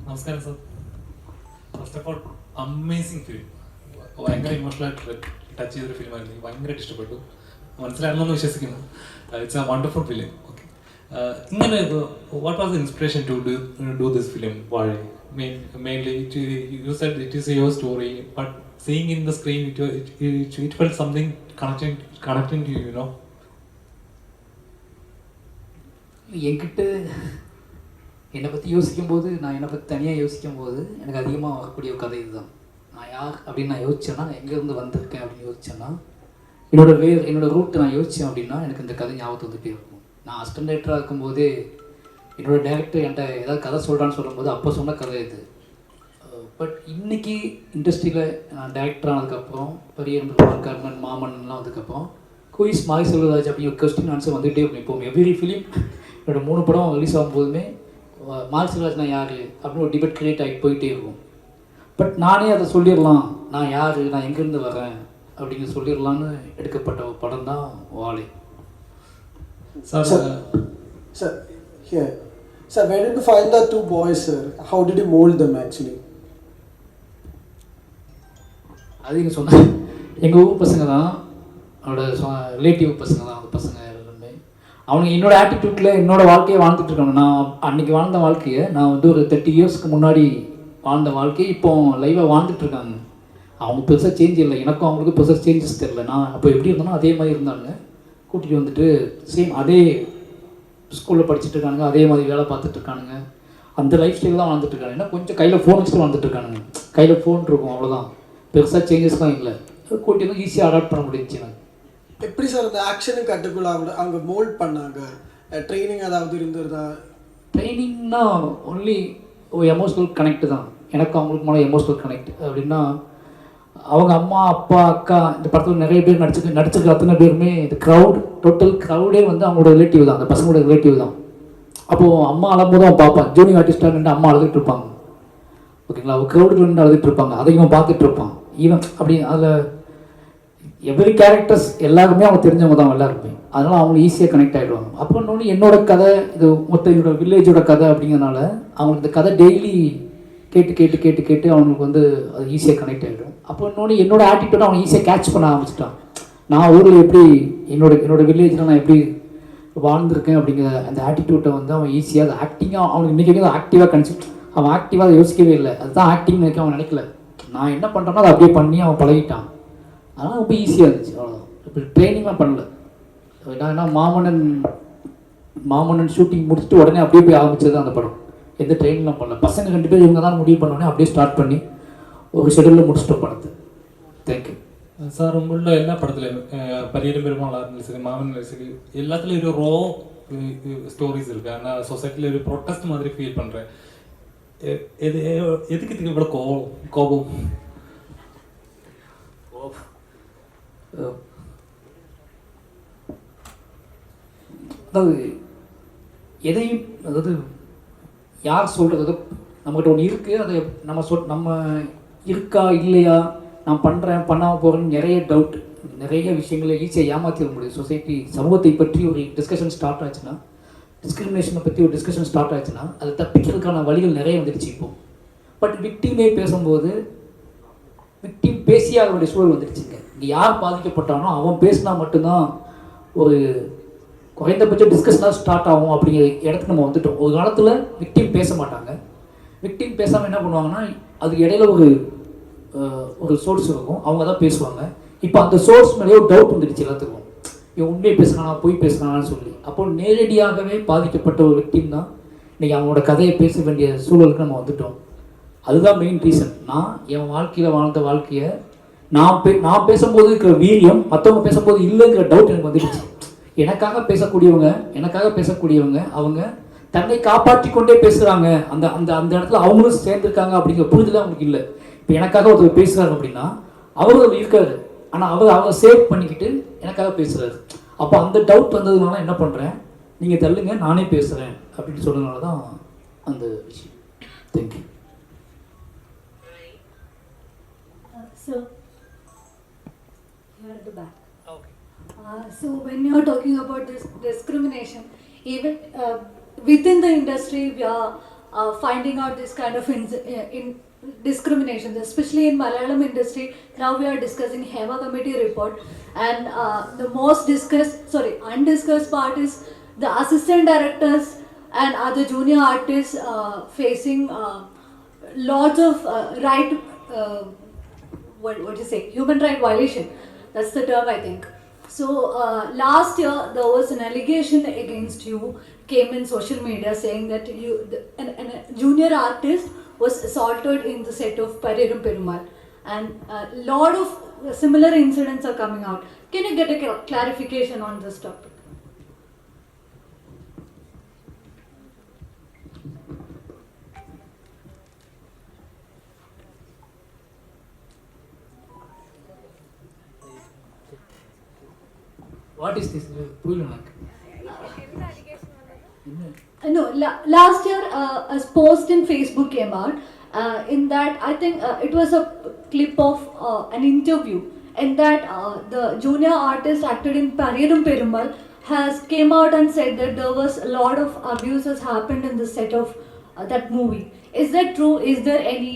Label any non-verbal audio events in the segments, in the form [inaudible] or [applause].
നമസ്കാരം sir first of all amazing film ഭയങ്കര emotional ആയിട്ട് ടച്ച് ചെയ്തൊരു ഫിലിമായിരുന്നു എനിക്ക് ഭയങ്കരമായിട്ട് ഇഷ്ടപ്പെട്ടു. മനസ്സിലാണെന്ന് വിശ്വസിക്കുന്നു. It's a wonderful film okay ഇങ്ങനെ what was the inspiration to do do this film was mainly it you said it is your story but seeing in the screen it it it fell something connecting connecting to you know എങ്കിട്ട് என்னை பற்றி யோசிக்கும்போது நான் என்னை பற்றி தனியாக யோசிக்கும்போது எனக்கு அதிகமாக வரக்கூடிய ஒரு கதை இதுதான். நான் யார் அப்படின்னு நான் யோசிச்சேன்னா எங்கேருந்து வந்திருக்கேன் அப்படின்னு யோசிச்சேன்னா என்னோட வே என்னோடய ரூட் நான் யோசித்தேன் அப்படின்னா எனக்கு இந்த கதை ஞாபகத்து வந்துட்டே இருக்கும். நான் அஸ்டன் டேரக்டராக இருக்கும்போது என்னோடய டேரக்டர் என்கிட்ட ஏதாவது கதை சொல்கிறான்னு சொல்லும்போது அப்போ சொன்ன கதை இது. பட் இன்னைக்கு இண்டஸ்ட்ரியில் நான் டேரக்டர் ஆனதுக்கப்புறம் பெரிய கர்மன் மாமன்லாம் வந்ததுக்கப்புறம் குயிஸ் மாய் செல்வராஜ் அப்படிங்கிற கொஸ்டின் ஆன்சர் வந்துகிட்டே இருக்கும். இப்போ எவ்ரி ஃபிலிம் என்னோட மூணு படம் ரிலீஸ் ஆகும்போதுமே செல்வராஜ் நான் யார் அப்படின்னு ஒரு டிபேட் கிரியேட் ஆகி போயிட்டே இருக்கும் பட் நானே அதை சொல்லிடலாம் நான் யார் நான் எங்கேருந்து வரேன் அப்படிங்கிற சொல்லிடலான்னு எடுக்கப்பட்ட ஒரு படம் தான் Sir. Sir, here. Sir, where did you find the two boys, sir? How did you mold them actually? அது நீங்கள் சொன்ன எங்கள் ஊர் பசங்க தான் அவனோட ரிலேட்டிவ் பசங்க தான் அந்த பசங்க அவனுக்கு அவனுங்க என்னோட ஆட்டிடியூட்டில் என்னோட வாழ்க்கையை வாழ்ந்துட்டு இருக்காங்க. நான் அன்னைக்கு வாழ்ந்த வாழ்க்கையை நான் வந்து ஒரு தேர்ட்டி இயர்ஸ்க்கு முன்னாடி வாழ்ந்த வாழ்க்கையை இப்போ லைவாக வாழ்ந்துட்டு இருக்காங்க. அவங்க பெருசாக சேஞ்ச் இல்லை. எனக்கும் அவங்களுக்கும் பெருசாக சேஞ்சஸ் தெரில நான் அப்போ எப்படி இருந்தனோ அதே மாதிரி இருந்தாங்க. கூட்டிகிட்டு வந்துட்டு சேம் அதே ஸ்கூலில் படிச்சுட்டு இருக்கானுங்க. அதே மாதிரி வேலை பார்த்துட்டு இருக்கானுங்க. அந்த லைஃப் ஸ்டைல் தான் வாழ்ந்துட்டு இருக்காங்க. ஏன்னா கொஞ்சம் கையில் ஃபோன் வச்சுட்டு வாழ்ந்துட்டு இருக்கானுங்க. கையில் ஃபோன் இருக்கும் அவ்வளோதான் பெருசாக சேஞ்சஸ்லாம் இல்லை. கூட்டிகிட்டு வந்து ஈஸியாக அடாப்ட் பண்ண முடிஞ்சுச்சு எனக்கு. எப்படி சார் அந்த ஆக்ஷனும் கட்டுக்குள்ள அவங்க அவங்க மோல்ட் பண்ணாங்க? ட்ரைனிங் ஏதாவது இருந்துருதா ட்ரைனிங்னா ஒன்லி எமோஷனல் கனெக்ட் தான். எனக்கு அவங்களுக்கு மேலே எமோஷனல் கனெக்ட் அப்படின்னா அவங்க அம்மா அப்பா அக்கா இந்த படத்தில் நிறைய பேர் நடிச்சு நடிச்சிருக்க அத்தனை பேருமே இந்த க்ரௌட் டோட்டல் க்ரௌடே வந்து அவங்களோட ரிலேட்டிவ் தான். அந்த பசங்களோட ரிலேட்டிவ் தான். அப்போது அம்மா அழும்போது அவன் பார்ப்பான். ஜூனியர் ஆர்டிஸ்டாக நின்று அம்மா அழுதுட்டு இருப்பாங்க. ஓகேங்களா? அவள் க்ரௌடுக்கு நின்று அழுதுட்டு இருப்பாங்க. அதையும் பார்த்துட்டு இருப்பான். ஈவன் அப்படி அதில் எவ்ரி கேரக்டர்ஸ் எல்லாருமே அவங்க தெரிஞ்சவங்க தான் எல்லாருமே. அதனால் அவங்க ஈஸியாக கனெக்ட் ஆகிடுவாங்க அப்போ இன்னொன்று என்னோட கதை இது மொத்த வில்லேஜோட கதை அப்படிங்கிறனால அவங்களுக்கு இந்த கதை டெய்லி கேட்டு கேட்டு கேட்டு கேட்டு அவங்களுக்கு வந்து அது ஈஸியாக கனெக்ட் ஆகிடும் அப்போ இன்னொன்று என்னோட ஆட்டிடியூட் அவன் ஈஸியாக கேட்ச் பண்ண ஆரம்பிச்சிட்டான். நான் ஊரில் எப்படி என்னோட என்னோட வில்லேஜில் நான் எப்படி வாழ்ந்திருக்கேன் அப்படிங்கிற அந்த ஆட்டிடியூட்டை வந்து அவன் ஈஸியாக அது ஆக்டிங்காக அவனுக்கு இன்றைக்கி வரைக்கும் ஆக்டிவாக கன்சிட் அவன் ஆக்டிவாக அதை யோசிக்கவே இல்லை. அதுதான் ஆக்டிங் நினைக்க அவன் நினைக்கல. நான் என்ன பண்ணுறேனோ அதை அப்படியே பண்ணி அவன் பழகிட்டான். அதனால் ரொம்ப ஈஸியாக இருந்துச்சு. அவ்வளோதான் இப்போ ட்ரைனிங்லாம் பண்ணல. நான் என்ன மாமன்னன் மாமன்னன் ஷூட்டிங் முடிச்சுட்டு உடனே அப்படியே போய் ஆரம்பிச்சது தான் அந்த படம். எந்த ட்ரைனிங்லாம் பண்ணல. பசங்க ரெண்டு பேர் இவங்க தான் முடிவு பண்ணோன்னே அப்படியே ஸ்டார்ட் பண்ணி ஒரு ஷெடியூலில் முடிச்சிட்டோம் படத்தை. தேங்க்யூ சார் உங்களோட எல்லா படத்துலையும் பரியரும் பெருமாளாக இருந்தாலும் சரி மாமன் சரி எல்லாத்துலேயும் ஒரு ரோ ஸ்டோரிஸ் இருக்குது ஆனால் சொசைட்டியில் ஒரு ப்ரொட்டஸ்ட் மாதிரி ஃபீல் பண்ணுறேன் எது எதுக்கு இதுக்கு இவ்வளோ கோபம் கோபம்? அதாவது எதையும் அதாவது யார் சொல்கிறது நம்மகிட்ட ஒன்று இருக்குது அதை நம்ம சொல் நம்ம இருக்கா இல்லையா? நான் பண்ணுறேன் பண்ணாமல் போகிறேன்னு நிறைய டவுட் நிறைய விஷயங்களை ஈஸியாக ஏமாற்றிட முடியும் சொசைட்டி சமூகத்தை பற்றி ஒரு டிஸ்கஷன் ஸ்டார்ட் ஆச்சுன்னா டிஸ்கிரிமினேஷனை பற்றி ஒரு டிஸ்கஷன் ஸ்டார்ட் ஆச்சுன்னா அதை தப்பிக்கிறதுக்கான வழிகள் நிறைய வந்துடுச்சு இப்போ. பட் விக்டிமே பேசும்போது விக்டிம் பேசி அவருடைய சூழல் வந்துடுச்சுங்க. இங்கே யார் பாதிக்கப்பட்டானோ அவன் பேசினா மட்டும்தான் ஒரு குறைந்தபட்ச டிஸ்கஷனாக ஸ்டார்ட் ஆகும் அப்படிங்கிற இடத்துக்கு நம்ம வந்துட்டோம். ஒரு காலத்தில் விக்டிம் பேச மாட்டாங்க. விக்டிம் பேசாமல் என்ன பண்ணுவாங்கன்னா அதுக்கு இடையில ஒரு ஒரு சோர்ஸ் இருக்கும். அவங்க தான் பேசுவாங்க. இப்போ அந்த சோர்ஸ் மேலேயே ஒரு டவுட் வந்துடுச்சு எல்லாத்துக்கும். இவன் உண்மையை பேசுகிறானா பொய் பேசுகிறானான்னு சொல்லி. அப்போ நேரடியாகவே பாதிக்கப்பட்ட ஒரு விக்டிம் தான் இன்றைக்கி அவனோட கதையை பேச வேண்டிய சூழலுக்கு நம்ம வந்துட்டோம். அதுதான் மெயின் ரீசன் நான் என் வாழ்க்கையில் வாழ்ந்த வாழ்க்கையை நான் பே நான் பேசும்போது இருக்கிற வீரியம் மற்றவங்க பேசும்போது இல்லைங்கிற டவுட் எனக்கு வந்துடுச்சு. எனக்காக பேசக்கூடியவங்க எனக்காக பேசக்கூடியவங்க அவங்க தன்னை காப்பாற்றி கொண்டே பேசுகிறாங்க அந்த அந்த அந்த இடத்துல அவங்களும் சேர்ந்துருக்காங்க அப்படிங்கிற புரிதல் அவங்களுக்கு இல்லை. இப்போ எனக்காக ஒருத்தர் பேசுகிறாங்க அப்படின்னா அவர் இருக்காரு. ஆனால் அவர் அவங்க சேவ் பண்ணிக்கிட்டு எனக்காக பேசுகிறாரு அப்போ அந்த டவுட் வந்ததுனால என்ன பண்ணுறேன் நீங்கள் தள்ளுங்க நானே பேசுகிறேன் அப்படின்னு சொன்னதுனால தான் அந்த விஷயம். Thank you uh, So, here at the back. Uh, so when you are talking about this discrimination, even uh, within the industry, we are, uh, finding out this kind of in, in discriminations, especially in Malayalam industry. Now we are discussing Hema committee report, and uh, the most discussed, sorry, undiscussed part is the assistant directors and other junior artists uh, facing uh, lots of uh, right, uh, what what do you say, human right violation. That's the term I think. So uh, last year there was an allegation against you came in social media saying that you the, an, an, a junior artist was assaulted in the set of Parirum Perumal and a lot of similar incidents are coming out. Can you get a clarification on this topic? What is this புரியல எனக்கு Uh, no, la- last year uh, a post in Facebook came out. Uh, in that, I think uh, it was a clip of uh, an interview. In that, uh, the junior artist acted in Parirum Perumal has came out and said that there was a lot of abuses happened in the set of uh, that movie. Is that true? Is there any?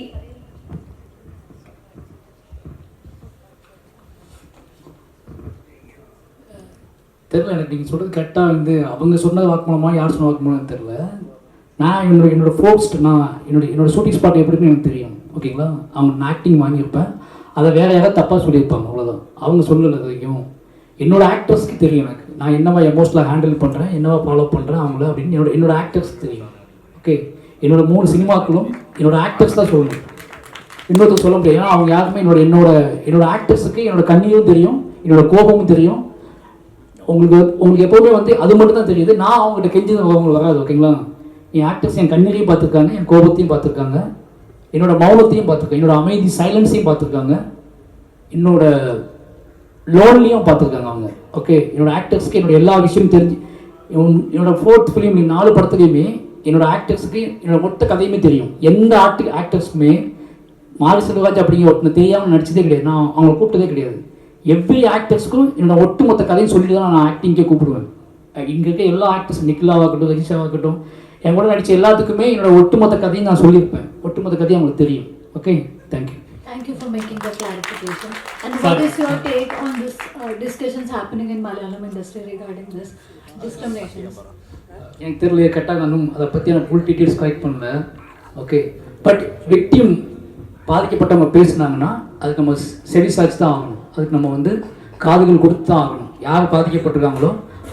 தெரில எனக்கு. நீங்கள் சொல்கிறது கரெக்டாக வந்து அவங்க சொன்ன வாக்குமூலமா யார் சொன்ன வாக்குமூலம் தெரில நான் என்னோட என்னோட ஃபோர்ஸ்ட் நான் என்னோட என்னோட ஷூட்டிங் ஸ்பாட் எப்படின்னு எனக்கு தெரியும். ஓகேங்களா அவங்க நான் ஆக்டிங் வாங்கியிருப்பேன். அதை வேற யாராவது தப்பாக சொல்லியிருப்பாங்க அவ்வளோதான் அவங்க சொல்லலை இது என்னோடய ஆக்டர்ஸ்க்கு தெரியும் எனக்கு. நான் என்னவா எமோஷனலாக ஹேண்டில் பண்ணுறேன் என்னவா ஃபாலோ பண்ணுறேன் அவங்கள அப்படின்னு என்னோட என்னோடய ஆக்டர்ஸ்க்கு தெரியும். ஓகே என்னோடய மூணு சினிமாக்களும் என்னோடய ஆக்டர்ஸ் தான் சொல்லணும். இன்னொருத்தர் சொல்ல முடியாது. ஏன்னா அவங்க யாருமே என்னோட என்னோட என்னோடய ஆக்டர்ஸுக்கு என்னோட கண்ணியும் தெரியும் என்னோடய கோபமும் தெரியும். உங்களுக்கு உங்களுக்கு எப்போவுமே வந்து அது மட்டும் தான் தெரியுது. நான் அவங்ககிட்ட கெஞ்சி அவங்களுக்கு வராது ஓகேங்களா? என் ஆக்டர்ஸ் என் கண்ணீரையும் பார்த்துருக்காங்க என் கோபத்தையும் பார்த்துருக்காங்க. என்னோட மௌனத்தையும் பார்த்துருக்காங்க. என்னோட அமைதி சைலன்ஸையும் பார்த்துருக்காங்க. என்னோட லோன்லையும் பார்த்துருக்காங்க அவங்க. ஓகே என்னோட ஆக்டர்ஸ்க்கு என்னோட எல்லா விஷயமும் தெரிஞ்சு என்னோட ஃபோர்த் ஃபிலிம் நாலு படத்துலையுமே என்னோட ஆக்டர்ஸ்க்கு என்னோட மொத்த கதையுமே தெரியும். எந்த ஆக்டு ஆக்டர்ஸ்க்குமே மாரி செல்வராஜ் அப்படிங்கிற ஒருத்தனை தெரியாமல் நடிச்சதே கிடையாது. நான் அவங்கள கூப்பிட்டதே கிடையாது. எவ்ரி ஆக்டர்ஸ்க்கும் என்னோட ஒட்டுமொத்த கதையும் சொல்லிட்டு தான் நான் ஆக்டிங்கே கூப்பிடுவேன். இங்கே இருக்க எல்லா ஆக்டர்ஸ் நிக்கிலாவாகட்டும் ரஜிஷாவாகட்டும் என் கூட நடித்த எல்லாத்துக்குமே என்னோட ஒட்டுமொத்த கதையும் நான் சொல்லியிருப்பேன். ஒட்டுமொத்த கதையும் அவங்களுக்கு தெரியும். Okay thank you Thank you for making the clarification. And what is your take on this uh, discussions happening in Malayalam industry regarding this discriminations? எனக்கு தெரியல கரெக்டாக நானும் அதை பற்றி நான் ஃபுல் டீட்டெயில்ஸ் கலெக்ட் பண்ணல. ஓகே பட் விக்டிம் பாதிக்கப்பட்டவங்க பேசுனாங்கன்னா அதுக்கு நம்ம செவி சாய்ச்சி தான் ஆகணும். அதுக்கு நம்ம வந்து காதுகள் கொடுத்து தான் ஆகணும். யார் பாதிக்கப்பட்டிருக்காங்களோ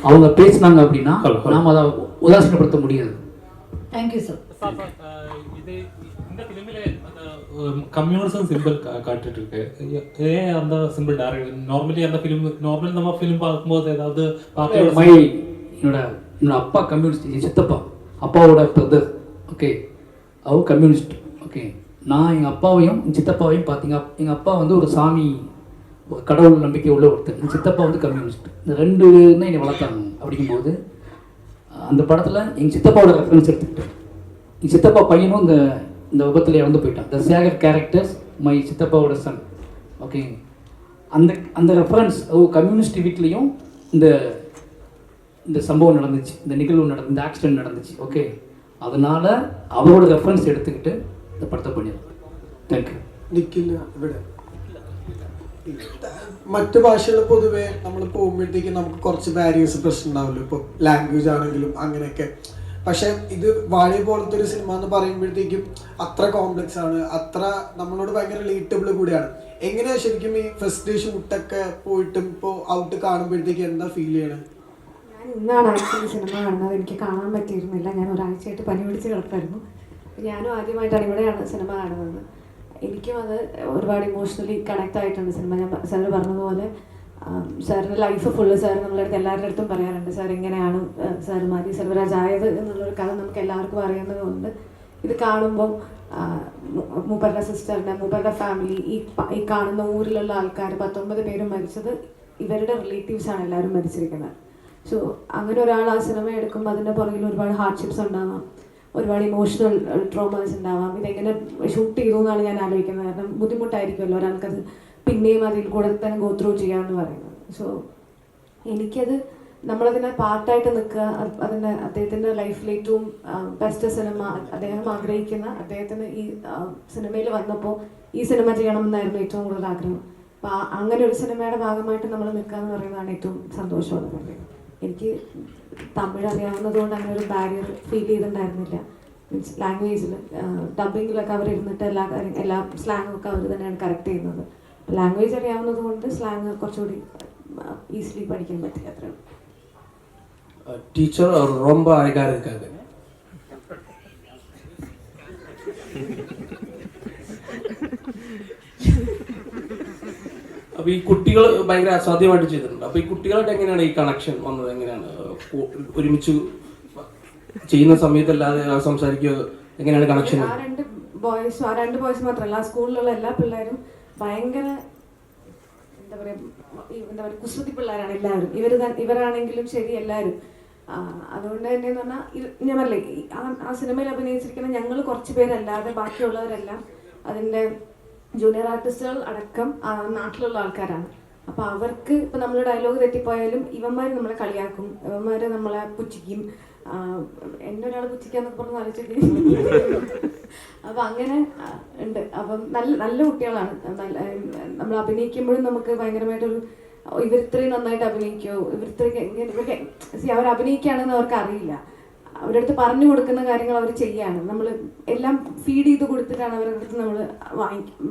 அவங்க பேசுனாங்க அப்படின்னா. நாம் அதை உதாசீனப்படுத்த முடியாது. Thank you, sir. இது இந்த ஃபிலிமில் அந்த கம்யூனிசம் சிம்பிள் காட்டிட்டு இருக்கு ஏன் அந்த சிம்பிள் டேரக்ட் நார்மலி அந்த ஃபிலிம் நார்மலி நம்ம ஃபிலிம் பார்க்கும்போது ஏதாவது மை என்னோட என்னோட அப்பா கம்யூனிஸ்ட் என் சித்தப்பா அப்பாவோட பிரதர் ஓகே அவர் கம்யூனிஸ்ட் ஓகே நான் எங்கள் அப்பாவையும் என் சித்தப்பாவையும் பார்த்தீங்க. எங்கள் அப்பா வந்து ஒரு சாமி கடவுள் நம்பிக்கை உள்ள ஒருத்தர். என் சித்தப்பா வந்து கம்யூனிஸ்ட். இந்த ரெண்டு தான் என்னை வளர்த்தாங்க அப்படிங்கும்போது அந்த படத்தில் எங்கள் சித்தப்பாவோட ரெஃபரன்ஸ் எடுத்துக்கிட்டேன். எங்கள் சித்தப்பா பையனும் இந்த இந்த விபத்தில் இறந்து போயிட்டான். த சேகர் கேரக்டர்ஸ் மை சித்தப்பாவோட சன் ஓகே அந்த அந்த ரெஃபரன்ஸ் ஓ கம்யூனிஸ்ட் வீட்லேயும் இந்த இந்த சம்பவம் நடந்துச்சு. இந்த நிகழ்வு நடந்து இந்த ஆக்சிடென்ட் நடந்துச்சு. ஓகே அதனால் அவரோட ரெஃபரன்ஸ் எடுத்துக்கிட்டு இந்த படத்தை பண்ணியிருக்கேன். தேங்க்யூ நிக்கில விட. മറ്റു ഭാഷകൾ പൊതുവെ നമ്മൾ പോകുമ്പോഴത്തേക്ക് നമുക്ക് കുറച്ച് ബാരിയേഴ്സ് പ്രശ്നം ഉണ്ടാവില്ല ഇപ്പോൾ ലാംഗ്വേജ് ആണെങ്കിലും അങ്ങനെയൊക്കെ. പക്ഷെ ഇത് വാഴ പോലത്തെ ഒരു സിനിമ എന്ന് പറയുമ്പോഴത്തേക്കും അത്ര കോംപ്ലക്സ് ആണ്. അത്ര നമ്മളോട് ഭയങ്കര റിലേറ്റബിൾ കൂടിയാണ്. എങ്ങനെയാ ശരിക്കും ഈ ഫസ്റ്റ് ഷൂട്ടൊക്കെ പോയിട്ടും ഇപ്പോൾ ഔട്ട് കാണുമ്പോഴത്തേക്ക് എന്താ ഫീൽ ചെയ്യണത് ഞാൻ ഇന്നാണ് ആക്ച്വലി സിനിമ കാണുന്നത്. എനിക്ക് കാണാൻ പറ്റിയിരുന്നില്ല. ഞാൻ ഒരാഴ്ചയായിട്ട് പനി പിടിച്ച് കിടക്കായിരുന്നു ഞാനും ആദ്യമായിട്ടാണ് ഇവിടെയാണ് സിനിമ കാണുന്നത്. എനിക്കും അത് ഒരുപാട് ഇമോഷണലി കണക്ട് ആയിട്ടുണ്ട്. സിനിമ ഞാൻ സാറ് പറഞ്ഞതുപോലെ സാറിന്റെ ലൈഫ് ഫുള്ള് സാർ നമ്മളുടെ അടുത്ത് എല്ലാവരുടെ അടുത്തും പറയാറുണ്ട്. സാർ ഇങ്ങനെയാണ് സാർ മാരി സെൽവരാജ് ആയത് എന്നുള്ളൊരു കഥ നമുക്ക് എല്ലാവർക്കും അറിയുന്നതുകൊണ്ട് ഇത് കാണുമ്പോൾ മൂപ്പരുടെ സിസ്റ്ററിന്റെ മൂപ്പരുടെ ഫാമിലി ഈ ഈ കാണുന്ന ഊരിലുള്ള ആൾക്കാർ പത്തൊമ്പത് പേരും മരിച്ചത് ഇവരുടെ റിലേറ്റീവ്സാണ് എല്ലാവരും മരിച്ചിരിക്കുന്നത്. സോ അങ്ങനെ ഒരാൾ ആ സിനിമ എടുക്കുമ്പോൾ അതിന്റെ പുറകിൽ ഒരുപാട് ഹാർഡ്ഷിപ്സ് ഉണ്ടാവാം ഒരുപാട് ഇമോഷണൽ ട്രോമാസ് ഉണ്ടാവാം. ഇതെങ്ങനെ ഷൂട്ട് ചെയ്തു എന്നാണ് ഞാൻ ആലോചിക്കുന്നത്. കാരണം ബുദ്ധിമുട്ടായിരിക്കുമല്ലോ ഒരാൾക്കത് പിന്നെയും അതിൽ കൂടെ തന്നെ ഗോ ത്രൂ ചെയ്യാമെന്ന് പറയുന്നത്. സോ എനിക്കത് നമ്മളതിനെ പാർട്ടായിട്ട് നിൽക്കുക അത് അതിന്റെ അദ്ദേഹത്തിന്റെ ലൈഫിൽ ഏറ്റവും ബെസ്റ്റ് സിനിമ അദ്ദേഹം ആഗ്രഹിക്കുന്ന അദ്ദേഹത്തിന് ഈ സിനിമയിൽ വന്നപ്പോൾ ഈ സിനിമ ചെയ്യണമെന്നായിരുന്നു ഏറ്റവും കൂടുതൽ ആഗ്രഹം. അപ്പോൾ അങ്ങനെ ഒരു സിനിമയുടെ ഭാഗമായിട്ട് നമ്മൾ നിൽക്കുക എന്ന് പറയുന്നതാണ് ഏറ്റവും സന്തോഷമുള്ളത്. എനിക്ക് തമിഴ് അറിയാവുന്നതുകൊണ്ട് അങ്ങനെ ഒരു ബാരിയർ ഫീൽ ചെയ്തിട്ടുണ്ടായിരുന്നില്ല മീൻസ് ലാംഗ്വേജിൽ ഡബിങ്ങിലൊക്കെ അവർ ഇരുന്നിട്ട് എല്ലാ കാര്യം എല്ലാ സ്ലാങ്ങും ഒക്കെ അവർ തന്നെയാണ് കറക്റ്റ് ചെയ്യുന്നത് ലാംഗ്വേജ് അറിയാവുന്നത് കൊണ്ട് സ്ലാങ് കുറച്ചുകൂടി ഈസിലി പഠിക്കാൻ പറ്റി അത്രയും டீச்சர் அவர் ரொம்ப அழகாக இருக்காங்க അപ്പൊ ഈ കുട്ടികൾ ഭയങ്കര അസാധ്യമായിട്ട് ചെയ്തിട്ടുണ്ട്. അപ്പൊ ഈ കുട്ടികളായിട്ട് എങ്ങനെയാണ് ഈ കണക്ഷൻ വന്നത്? എങ്ങനെയാണ് ഒരുമിച്ച് ചെയ്യുന്ന സമയത്തല്ലാതെ സംസാരിക്കുക? എങ്ങനെയാണ് കണക്ഷൻ ആ രണ്ട് ബോയ്സ് ആ രണ്ട് ബോയ്സ് മാത്രമല്ല സ്കൂളിലുള്ള എല്ലാ പിള്ളേരും ഭയങ്കര എന്താ പറയാ എന്താ പറയുക കുസൃതി പിള്ളേരാണ് എല്ലാവരും. ഇവർ ഇവരാണെങ്കിലും ശരി എല്ലാവരും. അതുകൊണ്ട് തന്നെ എന്ന് പറഞ്ഞാൽ ഞാൻ പറഞ്ഞില്ലേ ആ ആ സിനിമയിൽ അഭിനയിച്ചിരിക്കുന്ന ഞങ്ങൾ കുറച്ച് പേരല്ലാതെ ബാക്കിയുള്ളവരെല്ലാം അതിന്റെ ജൂനിയർ ആർട്ടിസ്റ്റുകൾ അടക്കം നാട്ടിലുള്ള ആൾക്കാരാണ്. അപ്പൊ അവർക്ക് ഇപ്പൊ നമ്മൾ ഡയലോഗ് തെറ്റിപ്പോയാലും ഇവന്മാര് നമ്മളെ കളിയാക്കും. ഇവന്മാര് നമ്മളെ പുച്ഛിക്കും. എന്നെ ഒരാൾ പുച്ഛിക്കാന്നൊക്കെ പറഞ്ഞ് ആലോചിച്ചൊക്കെ. [laughs] അപ്പൊ അങ്ങനെ ഉണ്ട്. അപ്പം നല്ല നല്ല കുട്ടികളാണ്. നമ്മൾ അഭിനയിക്കുമ്പോഴും നമുക്ക് ഭയങ്കരമായിട്ടൊരു ഇവരിത്രയും നന്നായിട്ട് അഭിനയിക്കോ ഇവരിത്രയും ഇവർക്ക് അവർ അഭിനയിക്കുകയാണെന്ന് അവർക്ക് അറിയില്ല. അവരുടെ അടുത്ത് പറഞ്ഞു കൊടുക്കുന്ന കാര്യങ്ങൾ അവർ ചെയ്യാണ്. നമ്മൾ എല്ലാം ഫീഡ് ചെയ്ത് കൊടുത്തിട്ടാണ് അവരുടെ അടുത്ത് നമ്മൾ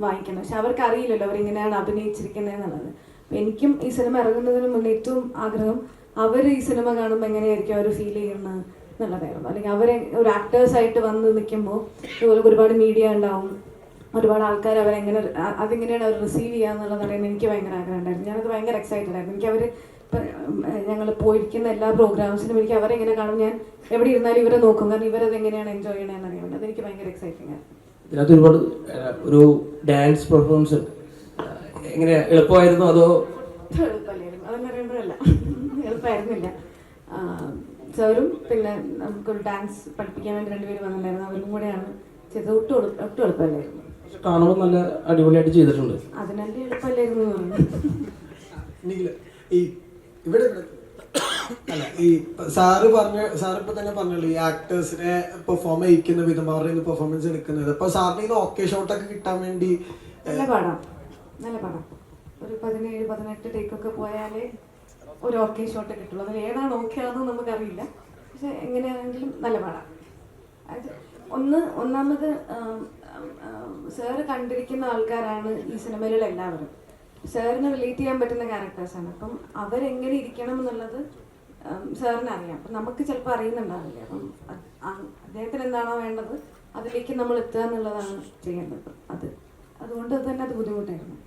വാങ്ങിക്കുന്നത് പക്ഷെ അവർക്ക് അറിയില്ലല്ലോ അവരെങ്ങനെയാണ് അഭിനയിച്ചിരിക്കുന്നത് എന്നുള്ളത്. എനിക്കും ഈ സിനിമ ഇറങ്ങുന്നതിന് മുന്നേ ഏറ്റവും ആഗ്രഹം അവർ ഈ സിനിമ കാണുമ്പോൾ എങ്ങനെയായിരിക്കും അവർ ഫീൽ ചെയ്യുന്നത് എന്നുള്ളതായിരുന്നു. അല്ലെങ്കിൽ അവരെ ഒരു ആക്ടേഴ്സായിട്ട് വന്ന് നിൽക്കുമ്പോൾ ഇതുപോലെ ഒരുപാട് മീഡിയ ഉണ്ടാവും. ഒരുപാട് ആൾക്കാർ അവരെങ്ങനെ അതെങ്ങനെയാണ് അവർ റിസീവ് ചെയ്യുക എന്നുള്ളത് അറിയാൻ എനിക്ക് ഭയങ്കര ആഗ്രഹം ഉണ്ടായിരുന്നു ഞാനത് ഭയങ്കര എക്സൈറ്റഡ് ആയിരുന്നു. എനിക്ക് അവർ ഞങ്ങൾ പോയിരിക്കുന്ന എല്ലാ പ്രോഗ്രാംസിനും എനിക്ക് അവരെ എങ്ങനെ കാണും? ഞാൻ എവിടെ ഇരുന്നാലും ഇവരെ നോക്കും. കാരണം ഇവരത് എങ്ങനെയാണ് എൻജോയ് ചെയ്യണമെന്ന് അറിയാൻ വേണ്ടി. അതെനിക്ക് ഭയങ്കര എക്സൈറ്റിംഗ് ആണ്. ഇതിനകത്ത് ഒരുപാട് ഒരു ഡാൻസ് പെർഫോമൻസ് എങ്ങനെ എളുപ്പമായിരുന്നു അതോ? എളുപ്പമല്ലായിരുന്നു അതെന്ന് പറയുമ്പോഴല്ല. എളുപ്പമായിരുന്നില്ല. സാറും പിന്നെ നമുക്കൊരു ഡാൻസ് പഠിപ്പിക്കാൻ വേണ്ടി രണ്ടുപേരും വന്നിട്ടുണ്ടായിരുന്നു. അവരും കൂടെയാണ് ചെയ്തത്. ഒട്ടും ഒട്ടും എളുപ്പമല്ലായിരുന്നു. കാണുമ്പോൾ നല്ല അടിപൊളിയായിട്ട് ചെയ്തിട്ടുണ്ട്. അതിനല്ലേ എളുപ്പമല്ലായിരുന്നു ഈ ഇവിടെ അല്ല ഈ സാറ് പറഞ്ഞ സാർ ഇപ്പൊ തന്നെ പറഞ്ഞല്ലോ ഈ ആക്ടേഴ്സിനെ പെർഫോം ചെയ്യിക്കുന്ന വിധം അവരുടെ പെർഫോമൻസ് എടുക്കുന്നത്. അപ്പൊ സാറിന് ഇത് ഓക്കെ ഷോട്ടൊക്കെ കിട്ടാൻ വേണ്ടി നല്ല പടം. നല്ല പടം. ഒരു പതിനേഴ് പതിനെട്ട് ടേക്കൊക്കെ പോയാലേ ഒരു ഓക്കെ ഷോട്ട് കിട്ടുള്ളൂ. അതിൽ ഏതാണ് ഓക്കെ ആണെന്ന് നമുക്കറിയില്ല. പക്ഷെ എങ്ങനെയാണെങ്കിലും നല്ല പാടാം. അത് ഒന്ന് ഒന്നാമത് സാറ് കണ്ടിരിക്കുന്ന ആൾക്കാരാണ് ഈ സിനിമയിലുള്ള എല്ലാവരും. സാറിന് റിലേറ്റ് ചെയ്യാൻ പറ്റുന്ന ക്യാരക്ടേഴ്സ് ആണ്. അപ്പം അവരെങ്ങനെ ഇരിക്കണം എന്നുള്ളത് സാറിന് അറിയാം അപ്പം നമുക്ക് ചിലപ്പോൾ അറിയുന്നുണ്ടാവില്ല. അപ്പം അദ്ദേഹത്തിന് എന്താണോ വേണ്ടത് അതിലേക്ക് നമ്മൾ എത്തുക എന്നുള്ളതാണ് ചെയ്യേണ്ടത്. അത് അതുകൊണ്ട് തന്നെ അത് ബുദ്ധിമുട്ടായിരുന്നു.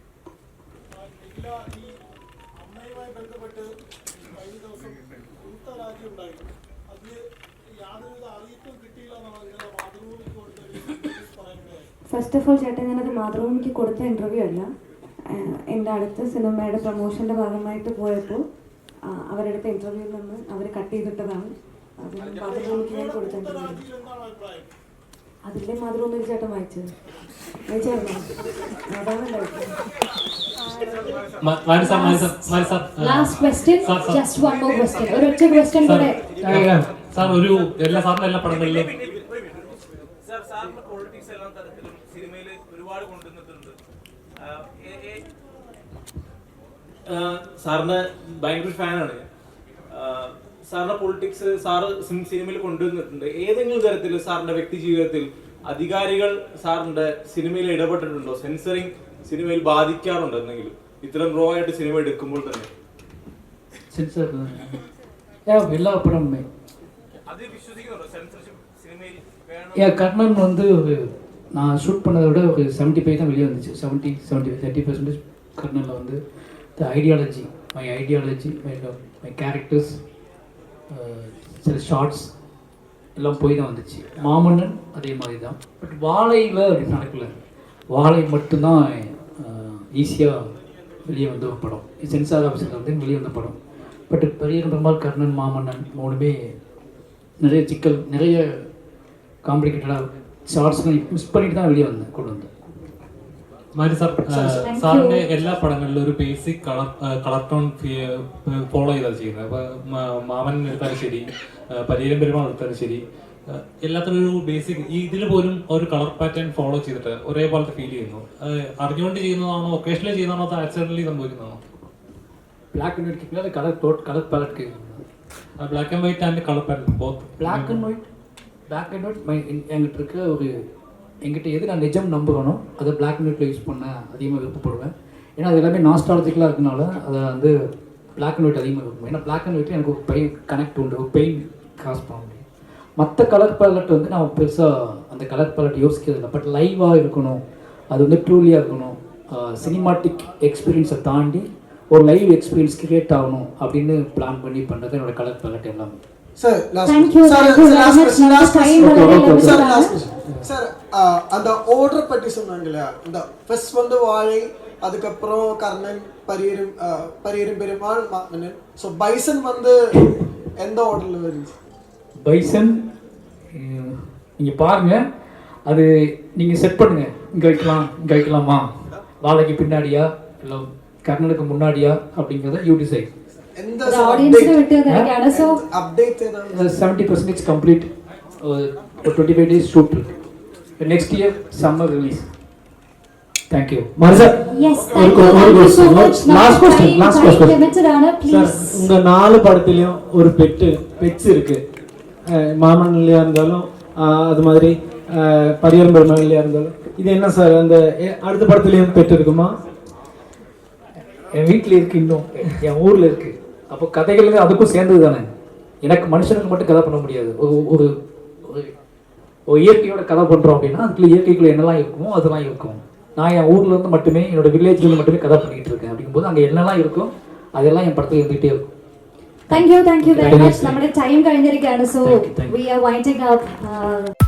ഉണ്ടായിരുന്നു അത് പറയുന്നത് ഫസ്റ്റ് ഓഫ് ഓൾ ചേട്ടൻ ഞാനത് മാതൃഭൂമിക്ക് കൊടുത്ത ഇന്റർവ്യൂ അല്ല. എന്റെ അടുത്ത് സിനിമയുടെ പ്രൊമോഷന്റെ ഭാഗമായിട്ട് പോയപ്പോൾ അവരുടെ അടുത്ത ഇന്റർവ്യൂവിൽ നിന്ന് അവർ കട്ട് ചെയ്തിട്ടതാണ്. അത് മാതൃഭൂമിക്ക് ഞാൻ കൊടുത്ത ഇന്റർവ്യൂ ഇതിൽ എന്താണ് അഭിപ്രായം? അതിലെ മാതൃഭൂമിയിൽ ചേട്ടൻ വായിച്ചത്. വായിച്ചായിരുന്നോ? അതാണ് last question. Just one more question ഒരൊറ്റ ക്വസ്റ്റ്യൻ സാർ, കൂടെ സാർ ഒരു എല്ലാ സാറിന്റെ എല്ലാ പടങ്ങളിലും സാർ സാറിന്റെ പൊളിറ്റിക്സ് എല്ലാ തരത്തിലും സിനിമയിൽ ഒരുപാട് കൊണ്ടുവന്നിട്ടുണ്ട് ആ, ഏ- ഏ- ആ, സാറിന് ഭയങ്കര ഫാനാണ് സാറിന്റെ പൊളിറ്റിക്സ് സാറ് സിൻ- സിനിമയിൽ കൊണ്ടുവന്നിട്ടുണ്ട് ഏതെങ്കിലും തരത്തിൽ സാറിന്റെ വ്യക്തി ജീവിതത്തിൽ അധികാരികൾ സാറിന്റെ സിനിമയിൽ ഇടപെട്ടിട്ടുണ്ടോ സെൻസറിങ് സിനിമയിൽ ബാധിക്കാറുണ്ടോ എന്തെങ്കിലും ഇത്തരം റോ ആയിട്ട് സിനിമ എടുക്കുമ്പോൾ തന്നെ சென்சார் ஏன் எல்லா படமுமே അത് വിശ്വസിക്കുന്നുണ്ടോ സെൻസർഷിപ്പ് സിനിമയിൽ വേണം ஏன் கர்ணன் வந்து ஒரு நான் ஷூட் பண்ணதை விட ஒரு செவன்ட்டி ஃபைவ் தான் வெளியே வந்துச்சு. Seventy seventy five thirty percentage கர்ணனில் வந்து the ideology my ideology my my characters சில ஷார்ட்ஸ் எல்லாம் போய் தான் வந்துச்சு. மாமன்னன் அதே மாதிரி தான். பட் வாழையில் அப்படி நடக்கல. வாழை மட்டும்தான் ஈஸியாக வெளியே வந்த ஒரு படம். சென்சார் ஆஃபீஸில் வந்து வெளியே வந்த படம். பட் பெரிய பெருமாள் கர்ணன் மாமன்னன் மூணுமே நிறைய சிக்கல் நிறைய காம்ப்ளிகேட்டடாக ஷார்ட்ஸ்லாம் மிஸ் பண்ணிட்டு தான் வெளியே வந்தேன் கொண்டு வந்தேன் മാരി സാർ Thank സാറിന്റെ you. എല്ലാ പടങ്ങളിലും ഒരു basic colour colour tone follow ചെയ്താണ് ചെയ്യുന്നത് അപ്പൊ മ- മാമൻ എടുത്താലും ശരി പരിയരം പെരുമാൾ എടുത്താലും ശരി ആ, എല്ലാത്തിനും ഒരു ബേസിക് ഇതിൽ പോലും ഒരു കളർ പാറ്റേൺ ഫോളോ ചെയ്തിട്ട് ഒരേപോലത്തെ ഫീൽ ചെയ്യുന്നു അത് അറിഞ്ഞുകൊണ്ട് ചെയ്യുന്നതാണോ ഒക്കേഷനിൽ ചെയ്യുന്നതാണോ അതോ ആക്സിഡന്റലി സംഭവിക്കുന്നതാണോ பிளாக் அண்ட் ஒயிட் கேட்கல கலர் டோட் கலர் பேலட் கேட்குறேன் black and white and colour pattern both black and white black and white my என்கிட்ட இருக்க ஒரு என்கிட்ட எது நான் நிஜம் நம்புகிறனோ அதை பிளாக் அண்ட் ஒயிட்டில் யூஸ் பண்ண அதிகமாக விருப்பப்படுவேன். ஏன்னா அது எல்லாமே நாஸ்டாலஜிக்கலாக இருக்கனால அதை வந்து பிளாக் அண்ட் ஒயிட் அதிகமாக விரும்புவேன். ஏன்னா பிளாக் அண்ட் ஒயிட்டில் எனக்கு ஒரு பெயின் கனெக்ட் உண்டு ஒரு பெயின் காஸ் பண்ண முடியும். மற்ற கலர் பேலட் வந்து நான் பெருசாக அந்த கலர் பேலட் யோசிக்கிறது இல்லை. பட் லைவாக இருக்கணும் அது வந்து ட்ரூலியாக இருக்கணும். சினிமாட்டிக் எக்ஸ்பீரியன்ஸை தாண்டி ஒரு லைவ் எக்ஸ்பீரியன்ஸ் கிரியேட் ஆகணும் அப்படின்னு பிளான் பண்ணி பண்ணுறது என்னோடய கலர் பேலட் எல்லாமே. சார் சார் uh, அந்த ஆர்டர் பற்றி சொன்னாங்க இல்லையா இந்த ஃபர்ஸ்ட் வந்து வாழை அதுக்கப்புறம் கர்ணன் பரியரும் பரியரும் பெருமாள் மாமன்னன் ஸோ பைசன் வந்து எந்த ஆர்டரில் வருது? பைசன் நீங்கள் பாருங்கள் அது நீங்கள் செட் பண்ணுங்கள் இங்கே வைக்கலாம் இங்கே வைக்கலாமா? வாழைக்கு பின்னாடியா? இல்லை கர்ணனுக்கு முன்னாடியா? அப்படிங்கிறத யூ டிசைட் இந்த ஆடியன்ஸ்ல விட்டு கிடைக்காத so is complete 25 days shoot. Next year summer உங்க நாலு படத்துலயும் ஒரு பெட் பெட்ஸ் இருக்கு. மாமன்லயா இருந்தாலும் அது மாதிரி பரியாரம் பெருமாள்லயா இருந்தாலும். இது என்ன சார்? அந்த அடுத்த படத்துலயும் பெட் இருக்குமா? என் வீட்டில் இருக்கு இன்னும். என் ஊரில் இருக்கு. அப்போ கதைகள் அதுக்கும் சேர்ந்தது தானே எனக்கு மனுஷனுக்கு மட்டும் கதை பண்ண முடியாது ஒரு ஒரு ஒரு- ஒரு இயற்கையோட கதை பண்ணுறோம் அப்படின்னா அதுக்குள்ள இயற்கைக்குள்ள என்னெல்லாம் இருக்குமோ அதெல்லாம் இருக்கும் நான் என் ஊர்ல இருந்து மட்டுமே என்னோட வில்லேஜ்ல இருந்து மட்டுமே கதை பண்ணிட்டு இருக்கேன் அப்படிங்கும்போது அங்கே என்னெல்லாம் இருக்கும் அதெல்லாம் என் படத்தில் இருந்துகிட்டே இருக்கும் thank you thank you very Thank you. Much നമ്മുടെ ടൈം കഴിഞ്ഞിരിക്കുകയാണ് so Thank you, thank you. We are winding up